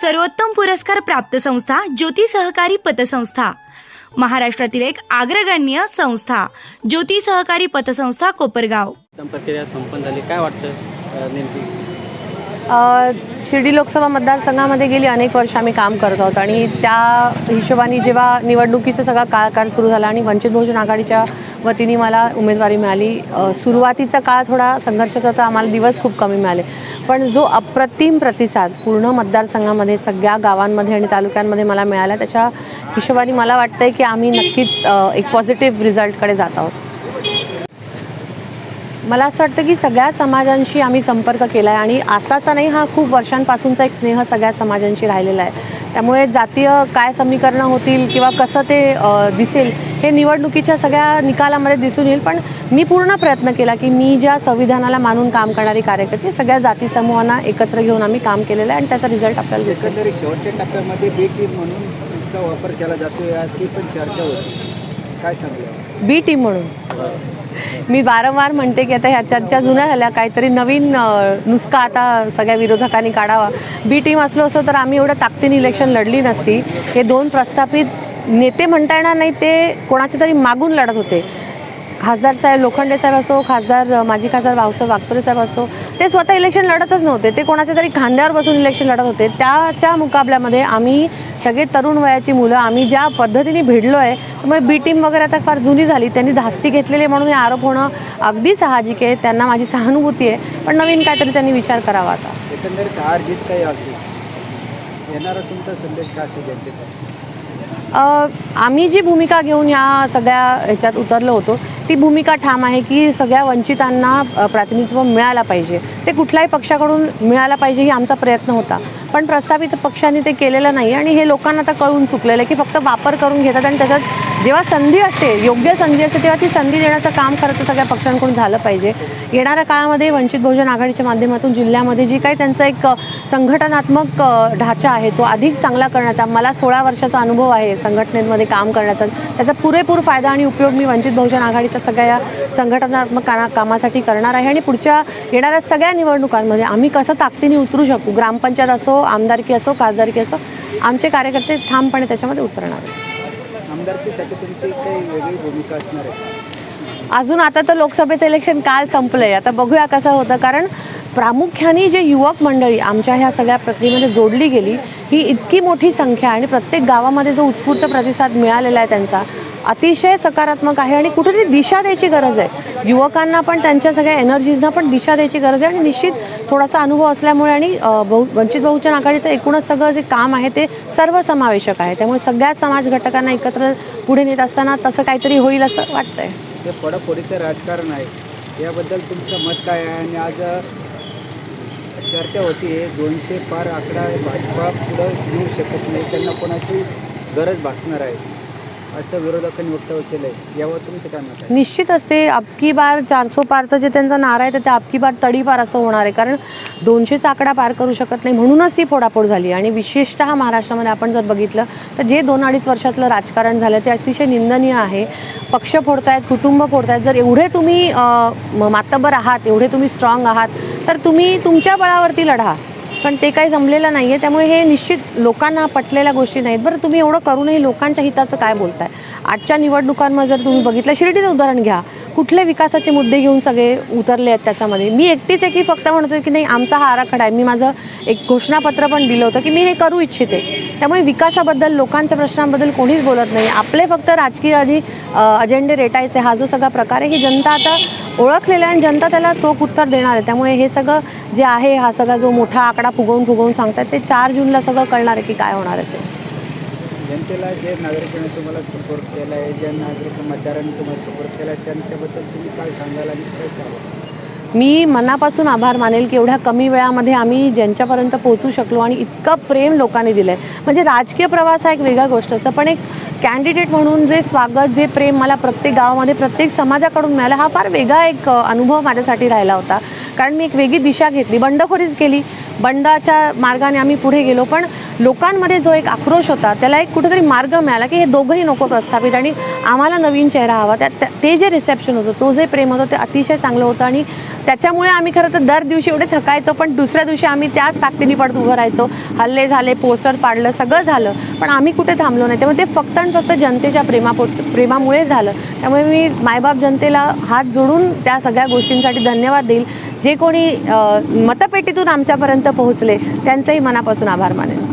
सर्वोत्तम पुरस्कार प्राप्त संस्था ज्योती सहकारी पतसंस्था. महाराष्ट्रातील एक अग्रगण्य संस्था ज्योती सहकारी पतसंस्था कोपरगाव. संपन्न झाली. काय वाटतं नेमकी? शिर्डी लोकसभा मतदारसंघामध्ये गेली अनेक वर्ष आम्ही काम करत आहोत आणि त्या हिशोबाने जेव्हा निवडणुकीचा सगळा काळकार सुरू झाला आणि वंचित बहुजन आघाडीच्या वतीने मला उमेदवारी मिळाली सुरुवातीचा काळ थोडा संघर्षाचा होता आम्हाला दिवस खूप कमी मिळाले. पण जो अप्रतिम प्रतिसाद पूर्ण मतदारसंघामध्ये सगळ्या गावांमध्ये आणि तालुक्यांमध्ये मला मिळाला त्याच्या हिशोबाने मला वाटतं आहे की आम्ही नक्कीच एक पॉझिटिव्ह रिझल्टकडे जात आहोत. मला असं वाटतं की सगळ्या समाजांशी आम्ही संपर्क केला आहे आणि आताचा नाही हा खूप वर्षांपासूनचा एक स्नेह सगळ्या समाजांशी राहिलेला आहे. त्यामुळे जातीय काय समीकरणं होतील किंवा कसं ते दिसेल हे निवडणुकीच्या सगळ्या निकालामध्ये दिसून येईल. पण मी पूर्ण प्रयत्न केला की मी ज्या संविधानाला मानून काम करणारी कार्यकर्ते सगळ्या जाती समूहांना एकत्र घेऊन आम्ही काम केलेलं आहे आणि त्याचा रिझल्ट आपल्याला दिसेल. शेवटच्या टप्प्यामध्ये बी टीम म्हणून तुमचा वापर केला जातो अशी पण चर्चा होती. काय सांगलं बी टीम म्हणून. मी वारंवार म्हणते की आता ह्या चर्चा जुन्या झाल्या काहीतरी नवीन नुसका आता सगळ्या विरोधकांनी काढावा. बी टीम असलो असतो तर आम्ही एवढ्या ताकदीने इलेक्शन लढली नसती. हे दोन प्रस्थापित नेते म्हणता येणार नाही ते कोणाच्या तरी मागून लढत होते. खासदार साहेब लोखंडे साहेब असो खासदार माजी खासदार भाऊसाहेब वागचोरे साहेब असो ते स्वतः इलेक्शन लढतच नव्हते. ते कोणाच्या तरी खांद्यावर बसून इलेक्शन लढत होते. त्याच्या मुकाबल्यामध्ये आम्ही सगळे तरुण वयाची मुलं आम्ही ज्या पद्धतीने भिडलो आहे त्यामुळे बी टीम वगैरे आता फार जुनी झाली. त्यांनी धास्ती घेतलेली आहे म्हणून हे आरोप होणं अगदी साहजिक आहे. त्यांना माझी सहानुभूती आहे. पण नवीन काहीतरी त्यांनी विचार करावा आता. एकंदरीत हार जीत काही असेल? येणारा तुमचा संदेश काय असेल जनतेसाठी? आम्ही जी भूमिका घेऊन या सगळ्या ह्याच्यात उतरलो होतो ती भूमिका ठाम आहे की सगळ्या वंचितांना प्रातिनिधित्व मिळायला पाहिजे. ते कुठल्याही पक्षाकडून मिळायला पाहिजे ही आमचा प्रयत्न होता. पण प्रस्थापित पक्षांनी ते केलेलं नाही आणि हे लोकांना आता कळून चुकलेलं आहे की फक्त वापर करून घेतात आणि त्याच्यात जेव्हा संधी असते योग्य संधी असते तेव्हा ती संधी देण्याचं काम खरं तर सगळ्या पक्षांकडून झालं पाहिजे. येणाऱ्या काळामध्ये वंचित बहुजन आघाडीच्या माध्यमातून जिल्ह्यामध्ये जी काही त्यांचा एक संघटनात्मक ढाचा आहे तो अधिक चांगला करण्याचा मला सोळा वर्षाचा अनुभव आहे संघटनेमध्ये काम करण्याचा त्याचा पुरेपूर फायदा आणि उपयोग मी वंचित बहुजन आघाडीच्या सगळ्या संघटनात्मक काना कामासाठी करणार आहे आणि पुढच्या येणाऱ्या सगळ्या निवडणुकांमध्ये आम्ही कसं ताकदीने उतरू शकू? ग्रामपंचायत असो आमदारकी असो खासदारकी असो आमचे कार्यकर्ते ठामपणे त्याच्यामध्ये उतरणार आहे आमदारकीसाठी तुमची काही वेगळी भूमिका असणार आहे. अजून आता तर लोकसभेचं इलेक्शन काल संपलंय. आता बघूया कसं होतं. कारण प्रामुख्याने जे युवक मंडळी आमच्या ह्या सगळ्या प्रक्रियेमध्ये जोडली गेली ही इतकी मोठी संख्या आणि प्रत्येक गावामध्ये जो उत्स्फूर्त प्रतिसाद मिळालेला आहे त्यांचा अतिशय सकारात्मक आहे आणि कुठेतरी दिशा द्यायची गरज आहे. युवकांना पण त्यांच्या सगळ्या एनर्जीजना पण दिशा द्यायची गरज आहे आणि निश्चित थोडासा अनुभव असल्यामुळे आणि बहु वंचित बहुजन आघाडीचं एकूणच सगळं जे काम आहे ते सर्वसमावेशक आहे. त्यामुळे सगळ्या समाज घटकांना एकत्र पुढे नेत असताना तसं काहीतरी होईल असं वाटतंय. हे पडापोडीचं राजकारण आहे. याबद्दल तुमचं मत काय आहे? आणि आज चर्चा होती दोनशे पार आकडा भाजपा पुढं घेऊ शकत नाही त्यांना कोणाची गरज भासणार आहे? असं विरोधकांनी वक्तव्य केलंय. यावर तुमचं काय मत आहे? निश्चित असते. आपकी बार चारसो पारचा जे त्यांचा नारा आहे तर ते आपकी बार तडीपार असं होणार आहे. कारण दोनशेचा आकडा पार करू शकत नाही म्हणूनच ती फोडाफोड झाली. आणि विशेषतः महाराष्ट्रामध्ये आपण जर बघितलं तर जे दोन अडीच वर्षातलं राजकारण झालं ते अतिशय निंदनीय आहे. पक्ष फोडतायत कुटुंब फोडतायत. जर एवढे तुम्ही मातबर म- मातब्बर आहात एवढे तुम्ही स्ट्रॉंग आहात तर तुम्ही तुमच्या बळावरती लढा. पण ते काही जमलेलं नाही आहे त्यामुळे हे निश्चित लोकांना पटलेल्या गोष्टी नाहीत. बरं तुम्ही एवढं करूनही लोकांच्या हिताचं काय बोलताय? आजच्या निवडणुकांमध्ये जर तुम्ही बघितलं शिर्डीचं उदाहरण घ्या. कुठले विकासाचे मुद्दे घेऊन सगळे उतरले आहेत त्याच्यामध्ये? मी एकटीच आहे की फक्त म्हणतो की नाही आमचा हा आराखडा आहे. मी माझं एक घोषणापत्र पण दिलं होतं की मी हे करू इच्छिते. त्यामुळे विकासाबद्दल लोकांच्या प्रश्नांबद्दल कोणीच बोलत नाही. आपले फक्त राजकीय आणि अजेंडे रेटायचे. हा जो सगळा प्रकार आहे ही जनता आता ओळखलेला आहे आणि जनता त्याला चोख उत्तर देणार आहे. त्यामुळे हे सगळं जे आहे हा सगळा जो मोठा आकडा फुगवून फुगवून सांगतात ते चार जूनला सगळं कळणार आहे की काय होणार आहे ते. जनतेला जे नागरिकांनी तुम्हाला सपोर्ट केला आहे ज्या नागरिक मतदारांनी तुम्हाला सपोर्ट केला आहे त्यांच्याबद्दल तुम्ही काय सांगाल आणि काय सांगाल? मी मनापासून आभार मानेल की एवढ्या कमी वेळामध्ये आम्ही ज्यांच्यापर्यंत पोहोचू शकलो आणि इतकं प्रेम लोकांनी दिलं आहे म्हणजे राजकीय प्रवास हा एक वेगळा गोष्ट असतं पण एक कॅन्डिडेट म्हणून जे स्वागत जे प्रेम मला प्रत्येक गावामध्ये प्रत्येक समाजाकडून मिळालं हा फार वेगळा एक अनुभव माझ्यासाठी राहिला होता. कारण मी एक वेगळी दिशा घेतली बंडखोरीच केली. बंडाच्या मार्गाने आम्ही पुढे गेलो पण लोकांमध्ये जो एक आक्रोश होता त्याला एक कुठेतरी मार्ग मिळाला की हे दोघंही नको प्रस्थापित आणि आम्हाला नवीन चेहरा हवा. त्या ते जे रिसेप्शन होतं तो जे प्रेम होतं ते अतिशय चांगलं होतं आणि त्याच्यामुळे आम्ही खरं तर दर दिवशी एवढे थकायचो पण दुसऱ्या दिवशी आम्ही त्याच ताकदीने पडत उभं राहायचो. हल्ले झाले पोस्टर पाडलं सगळं झालं. पण आम्ही कुठे थांबलो नाही. त्यामुळे ते फक्त आणि फक्त जनतेच्या प्रेमापोट प्रेमामुळे झालं. त्यामुळे मी मायबाप जनतेला हात जोडून त्या सगळ्या गोष्टींसाठी धन्यवाद देईल. जे कोणी मतपेटीतून आमच्यापर्यंत पोहोचले त्यांचंही मनापासून आभार मानेन.